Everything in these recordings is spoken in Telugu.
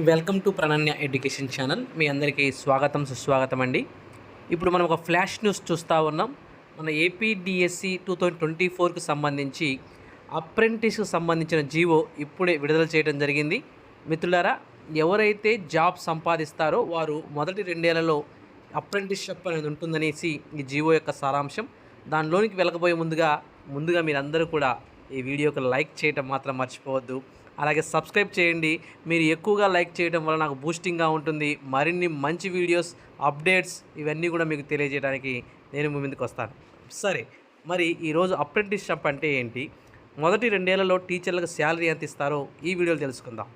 Welcome to Prananya education channel. మీ అందరికీ స్వాగతం సుస్వాగతం అండి. ఇప్పుడు మనం ఒక ఫ్లాష్ న్యూస్ చూస్తూ ఉన్నాం. మన ఏపీడిఎస్సి టూ థౌజండ్ ట్వంటీ ఫోర్కి సంబంధించి అప్రెంటిస్కి సంబంధించిన జీవో ఇప్పుడే విడుదల చేయడం జరిగింది. మిత్రులారా ఎవరైతే జాబ్ సంపాదిస్తారో వారు మొదటి రెండేళ్ళలో అప్రెంటిస్షిప్ అనేది ఉంటుందనేసి ఈ జీవో యొక్క సారాంశం. దానిలోనికి వెళ్ళకపోయే ముందుగా ముందుగా మీరందరూ కూడా ఈ వీడియోకి లైక్ చేయటం మాత్రం మర్చిపోవద్దు. అలాగే సబ్స్క్రైబ్ చేయండి. మీరు ఎక్కువగా లైక్ చేయడం వల్ల నాకు బూస్టింగ్గా ఉంటుంది. మరిన్ని మంచి వీడియోస్ అప్డేట్స్ ఇవన్నీ కూడా మీకు తెలియజేయడానికి నేను మీ ముందుకు వస్తాను. సరే మరి ఈరోజు అప్రెంటిస్షిప్ అంటే ఏంటి? మొదటి రెండేళ్ళలో టీచర్లకు శాలరీ ఎంత ఇస్తారో ఈ వీడియోలో తెలుసుకుందాం.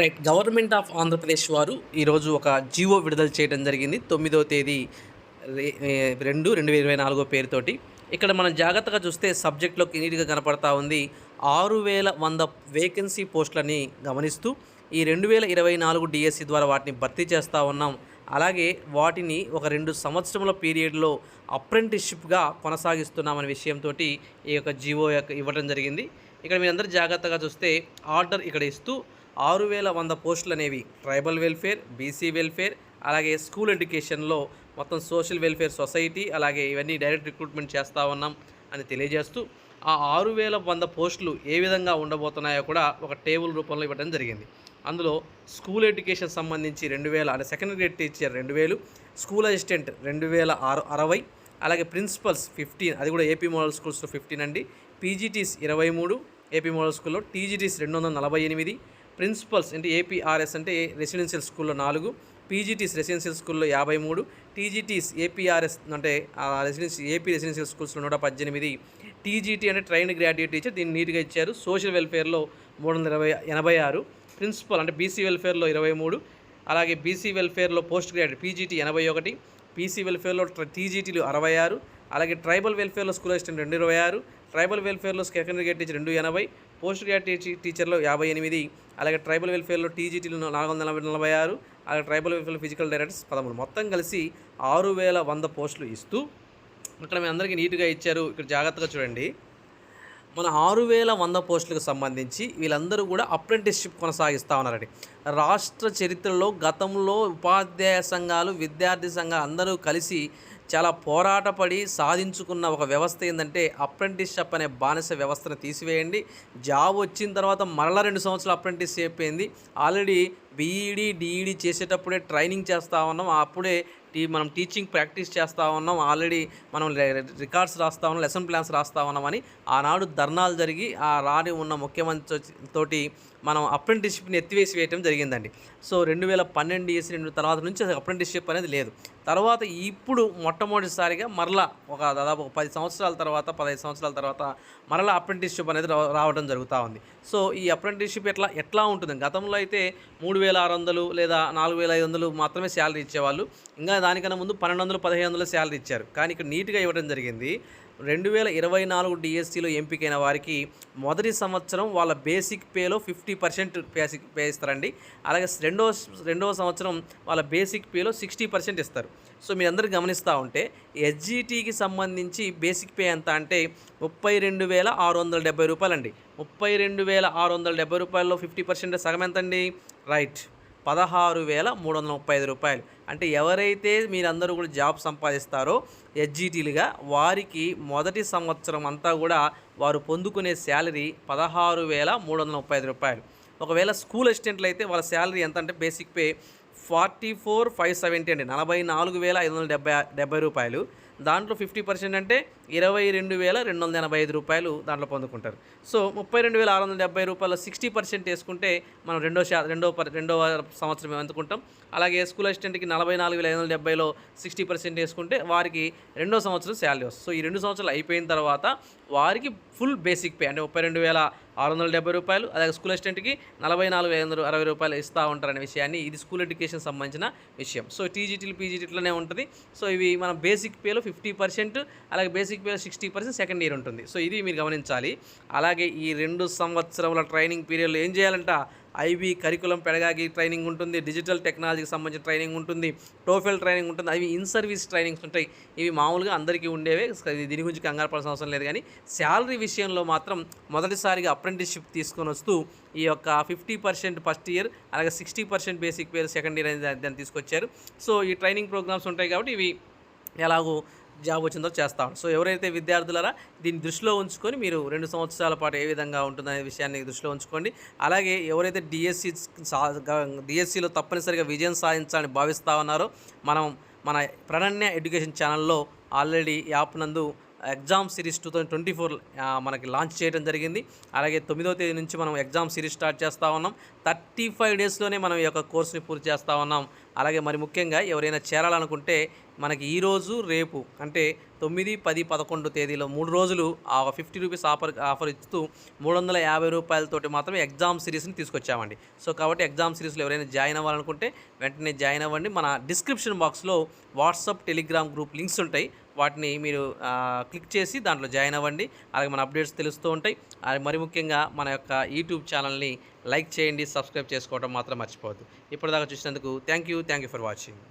రైట్ గవర్నమెంట్ ఆఫ్ ఆంధ్రప్రదేశ్ వారు ఈరోజు ఒక జీవో విడుదల చేయడం జరిగింది. తొమ్మిదో తేదీ రెండు రెండు వేల ఇరవై నాలుగో పేరుతోటి. ఇక్కడ మనం జాగ్రత్తగా చూస్తే సబ్జెక్ట్లో నీట్గా కనపడతా ఉంది. ఆరు వేల వంద వేకెన్సీ పోస్టులని గమనిస్తూ ఈ రెండు వేల ఇరవై నాలుగు డిఎస్సి ద్వారా వాటిని భర్తీ చేస్తూ ఉన్నాం. అలాగే వాటిని ఒక రెండు సంవత్సరముల పీరియడ్లో అప్రెంటిస్షిప్గా కొనసాగిస్తున్నామనే విషయంతో ఈ యొక్క జివో యొక్క ఇవ్వడం జరిగింది. ఇక్కడ మీరందరూ జాగ్రత్తగా చూస్తే ఆర్డర్ ఇక్కడ ఇస్తూ ఆరు వేల వంద పోస్టులు అనేవి ట్రైబల్ వెల్ఫేర్ బీసీ వెల్ఫేర్ అలాగే స్కూల్ ఎడ్యుకేషన్లో మొత్తం సోషల్ వెల్ఫేర్ సొసైటీ అలాగే ఇవన్నీ డైరెక్ట్ రిక్రూట్మెంట్ చేస్తూ ఉన్నాం అని తెలియజేస్తూ ఆ ఆరు వేల వంద పోస్టులు ఏ విధంగా ఉండబోతున్నాయో కూడా ఒక టేబుల్ రూపంలో ఇవ్వడం జరిగింది. అందులో స్కూల్ ఎడ్యుకేషన్ సంబంధించి రెండు వేల అంటే సెకండ్ గ్రేడ్ టీచర్ రెండు వేలు స్కూల్ అసిస్టెంట్ రెండు వేల ఆరు అరవై అలాగే ప్రిన్సిపల్స్ ఫిఫ్టీన్ అది కూడా ఏపీ మోడల్ స్కూల్స్లో ఫిఫ్టీన్ అండి. పీజీటీస్ ఇరవై మూడు ఏపీ మోడల్ స్కూల్లో టీజీటీస్ రెండు వందల నలభై ఎనిమిది ప్రిన్సిపల్స్ అంటే ఏపీఆర్ఎస్ అంటే రెసిడెన్షియల్ స్కూల్లో నాలుగు పీజీటీస్ రెసిడెన్షియల్ స్కూల్లో యాభై మూడు టీజీటీస్ ఏపీఆర్ఎస్ అంటే రెసిడెన్షియల్ ఏపీ రెసిడెన్షియల్ స్కూల్స్లో నూట పద్దెనిమిది టీజీటీ అంటే ట్రైన్డ్ గ్రాడ్యుయేట్ టీచర్ దీన్ని నీట్గా ఇచ్చారు. సోషల్ వెల్ఫేర్లో మూడు వందల ఇరవై ఎనభై ఆరు ప్రిన్సిపల్ అంటే బీసీ వెల్ఫేర్లో ఇరవై మూడు అలాగే బీసీ వెల్ఫేర్లో పోస్ట్ గ్రాడ్యుయేట్ పీజీటీ ఎనభై ఒకటి పీసీ వెల్ఫేర్లో టీజీటీలు అరవై ఆరు అలాగే ట్రైబల్ వెల్ఫేర్లో స్కూల్ అసిస్టెంట్ రెండు ఇరవై ఆరు ట్రైబల్ వెల్ఫేర్లో సెకండరీ గ్రేడ్ టీచర్ రెండు ఎనభై పోస్ట్ గ్రాడ్యుయేట్ టీచర్లో యాభై ఎనిమిది అలాగే ట్రైబల్ వెల్ఫేర్లో టీజీటీలు నాలుగు వందల నలభై నలభై ఆరు అలాగే ట్రైబల్ వెల్ఫేర్ ఫిజికల్ డైరెక్టర్స్ పదమూడు. మొత్తం కలిసి ఆరు వేల వంద పోస్టులు ఇస్తూ ఇక్కడ మీ అందరికీ నీట్గా ఇచ్చారు. ఇక్కడ జాగ్రత్తగా చూడండి. మన ఆరు వేల వంద పోస్టులకు సంబంధించి వీళ్ళందరూ కూడా అప్రెంటిస్షిప్ కొనసాగిస్తూ ఉన్నారండి. రాష్ట్ర చరిత్రలో గతంలో ఉపాధ్యాయ సంఘాలు విద్యార్థి సంఘాలు అందరూ కలిసి చాలా పోరాటపడి సాధించుకున్న ఒక వ్యవస్థ ఏంటంటే అప్రెంటిస్షిప్ అనే బానిస వ్యవస్థను తీసివేయండి. జాబ్ వచ్చిన తర్వాత మరలా రెండు సంవత్సరాలు అప్రెంటిస్ అయిపోయింది. ఆల్రెడీ బీఈడి డిఈడి చేసేటప్పుడే ట్రైనింగ్ చేస్తూ ఉన్నాం. అప్పుడే టీ మనం టీచింగ్ ప్రాక్టీస్ చేస్తూ ఉన్నాం. ఆల్రెడీ మనం రికార్డ్స్ రాస్తా ఉన్నాం లెసన్ ప్లాన్స్ రాస్తా ఉన్నామని ఆనాడు ధర్నాలు జరిగి ఆ రాని ఉన్న ముఖ్యమంత్రి తోటి మనం అప్రెంటిస్షిప్ని ఎత్తివేసి వేయటం జరిగిందండి. సో రెండు వేల పన్నెండు ఇయర్స్ రెండు తర్వాత నుంచి అప్రెంటిస్షిప్ అనేది లేదు. తర్వాత ఇప్పుడు మొట్టమొదటిసారిగా మరలా ఒక దాదాపు ఒక పది సంవత్సరాల తర్వాత పదహైదు సంవత్సరాల తర్వాత మరలా అప్రెంటిస్షిప్ అనేది రా- రావడం జరుగుతూ ఉంది. సో ఈ అప్రెంటిస్షిప్ ఎట్లా ఎట్లా ఉంటుంది? గతంలో అయితే మూడు వేల ఆరు వందలు లేదా నాలుగు వేల ఐదు వందలు మాత్రమే శాలరీ ఇచ్చేవాళ్ళు. ఇంకా దానికన్నా ముందు పన్నెండు వందలు పదిహేను వందలు శాలరీ ఇచ్చారు. కానీ ఇక్కడ నీట్గా ఇవ్వడం జరిగింది. రెండు వేల ఇరవై నాలుగు డిఎస్సిలో ఎంపికైన వారికి మొదటి సంవత్సరం వాళ్ళ బేసిక్ పేలో ఫిఫ్టీ పర్సెంట్ బేసిక్ పే ఇస్తారండి అలాగే రెండవ రెండవ సంవత్సరం వాళ్ళ బేసిక్ పేలో సిక్స్టీ పర్సెంట్ ఇస్తారు. సో మీరు అందరూ గమనిస్తూ ఉంటే ఎస్జిటికి సంబంధించి బేసిక్ పే ఎంత అంటే ముప్పై రెండు వేల ఆరు వందల డెబ్బై రూపాయలండి ముప్పై రెండు వేల ఆరు వందల డెబ్బై రూపాయల్లో ఫిఫ్టీ పర్సెంట్ సగం ఎంతండి రైట్ పదహారు వేల మూడు వందల ముప్పై ఐదు రూపాయలు. అంటే ఎవరైతే మీరందరూ కూడా జాబ్ సంపాదిస్తారో ఎస్జీటీలుగా వారికి మొదటి సంవత్సరం అంతా కూడా వారు పొందుకునే శాలరీ పదహారు వేల మూడు వందల ముప్పై ఐదు రూపాయలు. ఒకవేళ స్కూల్ అసిస్టెంట్లు అయితే వాళ్ళ శాలరీ ఎంత అంటే basic pay forty four five seventy అండి. నలభై నాలుగు వేల ఐదు వందల డెబ్బై డెబ్బై రూపాయలు. దాంట్లో ఫిఫ్టీ పర్సెంట్ అంటే ఇరవై రెండు వేల రెండు వందల ఎనభై ఐదు రూపాయలు దాంట్లో పొందుకుంటారు. సో ముప్పై రెండు వేల ఆరు వందల డెబ్బై రూపాయలు సిక్స్టీ పర్సెంట్ వేసుకుంటే మనం రెండో శా రెండో రెండవ సంవత్సరం ఎందుకుంటాం అలాగే స్కూల్ అసిస్టెంట్కి నలభై నాలుగు వేల ఐదు వందల డెబ్బైలో సిక్స్టీ పర్సెంట్ వేసుకుంటే వారికి రెండో సంవత్సరం శాలరీ వస్తుంది. సో ఈ రెండు సంవత్సరాలు అయిపోయిన తర్వాత వారికి ఫుల్ బేసిక్ పే అంటే ముప్పై రెండు వేల ఆరు వందల డెబ్బై రూపాయలు అలాగే స్కూల్ అసిస్టెంట్కి నలభై నాలుగు ఐదు వందల అరవై రూపాయలు ఇస్తూ ఉంటారనే విషయాన్ని ఇది స్కూల్ ఎడ్యుకేషన్ సంబంధించిన విషయం. సో టీజీటీలు పీజీటీలోనే ఉంటుంది. సో ఇవి మన బేసిక్ పేలో ఫిఫ్టీ పర్సెంట్ అలాగే బేసిక్ పేలో సిక్స్టీ పర్సెంట్ సెకండ్ ఇయర్ ఉంటుంది. సో ఇది మీరు గమనించాలి. అలాగే ఈ రెండు సంవత్సరముల ట్రైనింగ్ పీరియడ్లో ఏం చేయాలంట? ఐబీ కరికులం పెడగాకి ట్రైనింగ్ ఉంటుంది డిజిటల్ టెక్నాలజీకి సంబంధించిన ట్రైనింగ్ ఉంటుంది టోఫెల్ ట్రైనింగ్ ఉంటుంది అవి ఇన్ సర్వీస్ ట్రైనింగ్స్ ఉంటాయి. ఇవి మామూలుగా అందరికీ ఉండేవే దీని గురించి కంగారు పడాల్సిన అవసరం లేదు. కానీ శాలరీ విషయంలో మాత్రం మొదటిసారిగా అప్రెంటిస్షిప్ తీసుకొని వస్తూ ఈ యొక్క ఫిఫ్టీ పర్సెంట్ ఫస్ట్ ఇయర్ అలాగే సిక్స్టీ పర్సెంట్ బేసిక్ పేరు సెకండ్ ఇయర్ అనేది దాన్ని తీసుకొచ్చారు. సో ఈ ట్రైనింగ్ ప్రోగ్రామ్స్ ఉంటాయి కాబట్టి ఇవి ఎలాగో జాబ్ వచ్చిందో చేస్తాం సో ఎవరైతే విద్యార్థులారా దీన్ని దృష్టిలో ఉంచుకొని మీరు రెండు సంవత్సరాల పాటు ఏ విధంగా ఉంటుందనే విషయాన్ని దృష్టిలో ఉంచుకోండి. అలాగే ఎవరైతే డిఎస్సి డిఎస్సిలో తప్పనిసరిగా విజయం సాధించాలని భావిస్తా ఉన్నారో మనం మన ప్రణన్య ఎడ్యుకేషన్ ఛానల్లో ఆల్రెడీ యాప్ నందు exam series two thousand twenty four మనకి లాంచ్ చేయడం జరిగింది. అలాగే తొమ్మిదో తేదీ నుంచి మనం ఎగ్జామ్ సిరీస్ స్టార్ట్ చేస్తూ ఉన్నాం. థర్టీ ఫైవ్ డేస్లోనే మనం ఈ యొక్క కోర్స్ని పూర్తి చేస్తూ ఉన్నాం. అలాగే మరి ముఖ్యంగా ఎవరైనా చేరాలనుకుంటే మనకి ఈరోజు రేపు అంటే తొమ్మిది పది పదకొండు తేదీలో మూడు రోజులు ఆ ఫిఫ్టీ రూపీస్ ఆఫర్ ఆఫర్ ఇస్తూ మూడు వందల యాభై రూపాయలతోటి మాత్రమే ఎగ్జామ్ సిరీస్ని తీసుకొచ్చామండి. సో కాబట్టి ఎగ్జామ్ సిరీస్లో ఎవరైనా జాయిన్ అవ్వాలనుకుంటే వెంటనే జాయిన్ అవ్వండి. మన డిస్క్రిప్షన్ బాక్స్లో వాట్సాప్ టెలిగ్రామ్ గ్రూప్ లింక్స్ ఉంటాయి. వాటిని మీరు క్లిక్ చేసి దాంట్లో జాయిన్ అవ్వండి. అలాగే మన అప్డేట్స్ తెలుస్తూ ఉంటాయి. అలాగే మరి ముఖ్యంగా మన యొక్క యూట్యూబ్ ఛానల్ని లైక్ చేయండి సబ్స్క్రైబ్ చేసుకోవడం మాత్రం మర్చిపోవద్దు. ఇప్పటిదాకా చూసినందుకు thank you thank you for watching.